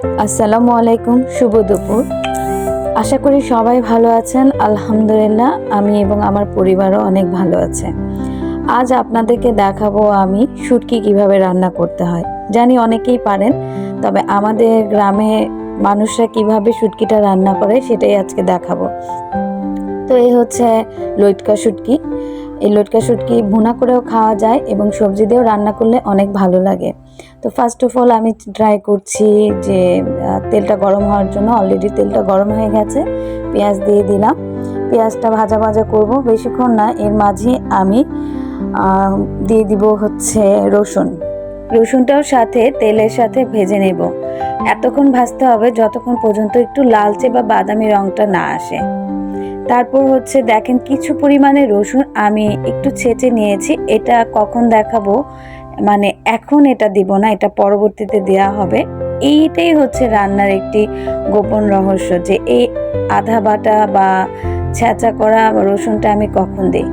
আসসালামু আলাইকুম, শুভ দুপুর। আশা করি সবাই ভালো আছেন, আলহামদুলিল্লাহ, আমি এবং আমার পরিবারও অনেক ভালো আছে। আজ আপনাদেরকে দেখাবো আমি শুটকি কীভাবে রান্না করতে হয়। জানি অনেকেই পারেন, তবে আমাদের গ্রামে মানুষরা কীভাবে শুটকিটা রান্না করে সেটাই আজকে দেখাবো। তো এই হচ্ছে লইটকা শুটকি। এই লটকা শুটকি ভুনা করেও খাওয়া যায় এবং সবজি দিয়েও রান্না করলে অনেক ভালো লাগে। তো ফার্স্ট অফ অল আমি ট্রাই করছি যে তেলটা গরম হওয়ার জন্য অলরেডি তেলটা গরম হয়ে গেছে, পেঁয়াজ দিয়ে দিলাম। পেঁয়াজটা ভাজা ভাজা করব, বেশিক্ষণ না, এর মাঝে আমি দিয়ে দিব হচ্ছে রসুন। রসুনটাও সাথে তেলের সাথে ভেজে নেব। এতক্ষণ ভাজতে হবে যতক্ষণ পর্যন্ত একটু লালচে বা বাদামি রঙটা না আসে। তারপর হচ্ছে দেখেন কিছু পরিমাণে রসুন আমি একটু ছেঁচে নিয়েছি। এটা কখন দেখাবো? মানে এখন এটা দিব না, এটা পরবর্তীতে দেওয়া হবে। এইটাই হচ্ছে রান্নার একটি গোপন রহস্য যে এই আধা বাটা বা ছেঁচা করা রসুনটা আমি কখন দিই।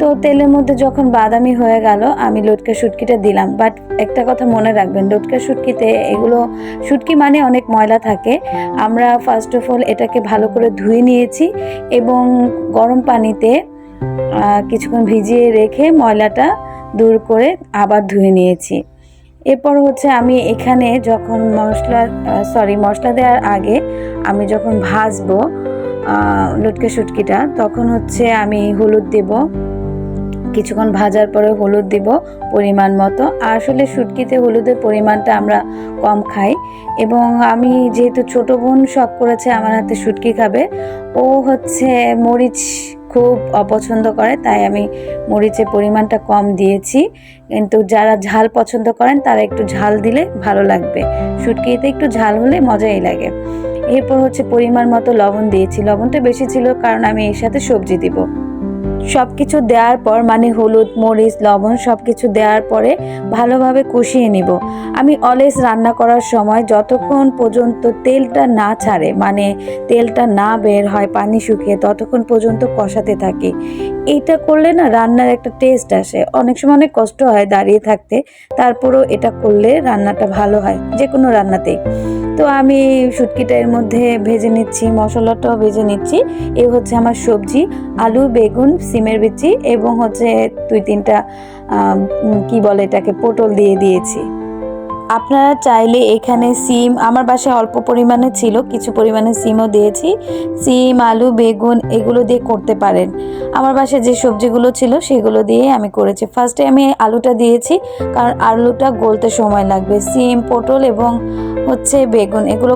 তো তেলের মধ্যে যখন বাদামি হয়ে গেল, আমি লটকা শুটকিটা দিলাম। বাট একটা কথা মনে রাখবেন, লটকা শুটকিতে এগুলো, শুটকি মানে অনেক ময়লা থাকে। আমরা ফার্স্ট অফ অল এটাকে ভালো করে ধুয়ে নিয়েছি এবং গরম পানিতে কিছুক্ষণ ভিজিয়ে রেখে ময়লাটা দূর করে আবার ধুয়ে নিয়েছি। এরপর হচ্ছে আমি এখানে যখন মশলা সরি মশলা দেওয়ার আগে আমি যখন ভাজবো লটকে শুটকিটা, তখন হচ্ছে আমি হলুদ দেব। কিছুক্ষণ ভাজার পরে হলুদ দিব পরিমাণ মতো। আর আসলে শুটকিতে হলুদের পরিমাণটা আমরা কম খাই। এবং আমি যেহেতু ছোট বোন, শখ করেছে আমার হাতে শুটকি খাবে। ও হচ্ছে মরিচ খুব অপছন্দ করে, তাই আমি মরিচের পরিমাণটা কম দিয়েছি। কিন্তু যারা ঝাল পছন্দ করেন, তারা একটু ঝাল দিলে ভালো লাগবে। শুটকিতে একটু ঝাল হলে মজাই লাগে। এরপর হচ্ছে পরিমাণ মতো লবণ দিয়েছি। লবণটা বেশি ছিল কারণ আমি এর সাথে সবজি দিব। সব কিছু দেওয়ার পর মানে হলুদ, মরিচ, লবণ সব কিছু দেওয়ার পরে ভালোভাবে কষিয়ে নিব। আমি অলওয়েজ রান্না করার সময় যতক্ষণ পর্যন্ত তেলটা না ছাড়ে মানে তেলটা না বের হয়, পানি শুকিয়ে ততক্ষণ পর্যন্ত কষাতে থাকি। এইটা করলে না রান্নার একটা টেস্ট আসে। অনেক সময় অনেক কষ্ট হয় দাঁড়িয়ে থাকতে, তারপরেও এটা করলে রান্নাটা ভালো হয় যে কোনো রান্নাতেই। তো আমি শুটকিটা এর মধ্যে ভেজে নিচ্ছি, মশলাটাও ভেজে নিচ্ছি। এ হচ্ছে আমার সবজি, আলু, বেগুন, সিমের বিচি এবং হচ্ছে দুই তিনটা কি বলে এটাকে, পটল দিয়ে দিয়েছি। আপনারা চাইলে এখানে সিম, আমার বাসায় অল্প পরিমাণে ছিল, কিছু পরিমাণে সিমও দিয়েছি। সিম, আলু, বেগুন, এগুলো দিয়ে করতে পারেন। আমার বাসায় যে সবজিগুলো ছিল সেগুলো দিয়ে আমি করেছি। ফার্স্টে আমি আলুটা দিয়েছি, কারণ আলুটা গলতে সময় লাগবে। সিম, পটল এবং হচ্ছে বেগুন, এগুলো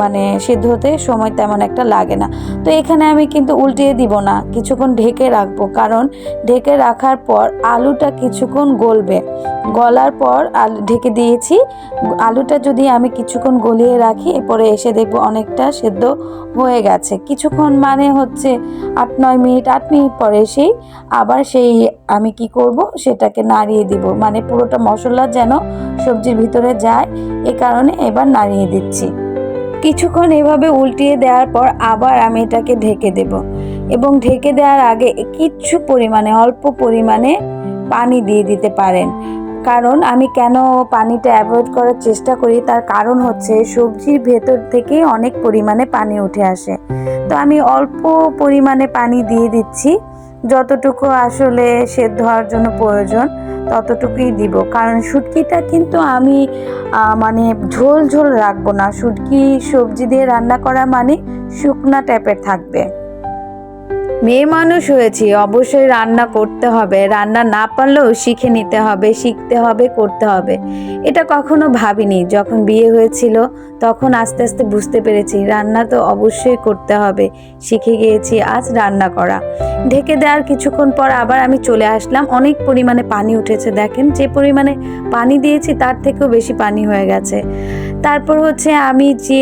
মানে সিদ্ধ হতে সময় তেমন একটা লাগে না। তো এখানে আমি কিন্তু উল্টিয়ে দিব না, কিছুক্ষণ ঢেকে রাখব। কারণ ঢেকে রাখার পর আলুটা কিছুক্ষণ গলবে। গলার পর আলু, ঢেকে দিয়েছি আলুটা যদি আমি কিছুক্ষণ গলিয়ে রাখি, এরপরে এসে দেখব অনেকটা সেদ্ধ হয়ে গেছে। কিছুক্ষণ মানে হচ্ছে আট, নয় মিনিট, আট মিনিট পরে সেই আবার সেই আমি কি করব, সেটাকে নাড়িয়ে দিব। মানে পুরোটা মশলা যেন সবজির ভিতরে যায়, এ কারণে এবার নাড়িয়ে দিচ্ছি। কিছুক্ষণ এভাবে উল্টিয়ে দেওয়ার পর আবার আমি এটাকে ঢেকে দেব। এবং ঢেকে দেওয়ার আগে কিচ্ছু পরিমাণে, অল্প পরিমাণে পানি দিয়ে দিতে পারেন। কারণ আমি কেন পানিটা অ্যাভয়েড করার চেষ্টা করি, তার কারণ হচ্ছে সবজির ভেতর থেকে অনেক পরিমাণে পানি উঠে আসে। তো আমি অল্প পরিমাণে পানি দিয়ে দিচ্ছি। যতটুকু আসলে সেদ্ধ হওয়ার জন্য প্রয়োজন, ততটুকুই দিব। কারণ শুটকিটা কিন্তু আমি মানে ঝোল ঝোল রাখব না। শুটকি সবজি দিয়ে রান্না করা মানে শুকনা টাইপের থাকবে। মেয়ে মানুষ হয়েছি, অবশ্যই রান্না করতে হবে। রান্না না পারলেও শিখে নিতে হবে, শিখতে হবে, করতে হবে। এটা কখনো ভাবিনি। যখন বিয়ে হয়েছিল, তখন আস্তে আস্তে বুঝতে পেরেছি, রান্না তো অবশ্যই করতে হবে। শিখে গিয়েছি আজ রান্না করা। ঢেকে দেওয়ার কিছুক্ষণ পর আবার আমি চলে আসলাম। অনেক পরিমাণে পানি উঠেছে, দেখেন। যে পরিমাণে পানি দিয়েছি, তার থেকেও বেশি পানি হয়ে গেছে। তারপর হচ্ছে আমি যে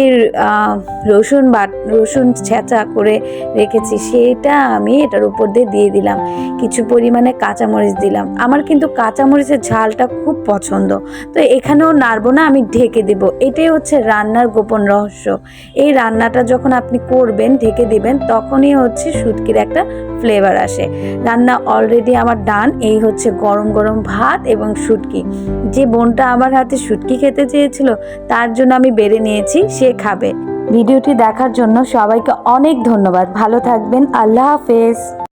রসুন বাট, রসুন ছেঁচা করে রেখেছি, সেটা আমি এটার উপর দিয়ে দিয়ে দিলাম। কিছু পরিমাণে কাঁচামরিচ দিলাম। আমার কিন্তু কাঁচামরিচের ঝালটা খুব পছন্দ। তো এখানেও নাড়বো না, আমি ঢেকে দেব। এটাই হচ্ছে রান্নার গোপন রহস্য। এই রান্নাটা যখন আপনি করবেন, ঢেকে দিবেন, তখনই হচ্ছে শুটকির একটা ফ্লেভার আসে। রান্না অলরেডি আমার ডান, এই হচ্ছে গরম গরম ভাত এবং শুটকি যে বোনটা আমার হাতে শুটকি খেতে চেয়েছিল, তার জন্য আমি বেড়ে নিয়েছি, সে খাবে। ভিডিওটি দেখার জন্য সবাইকে অনেক ধন্যবাদ। ভালো থাকবেন। আল্লাহ হাফেজ।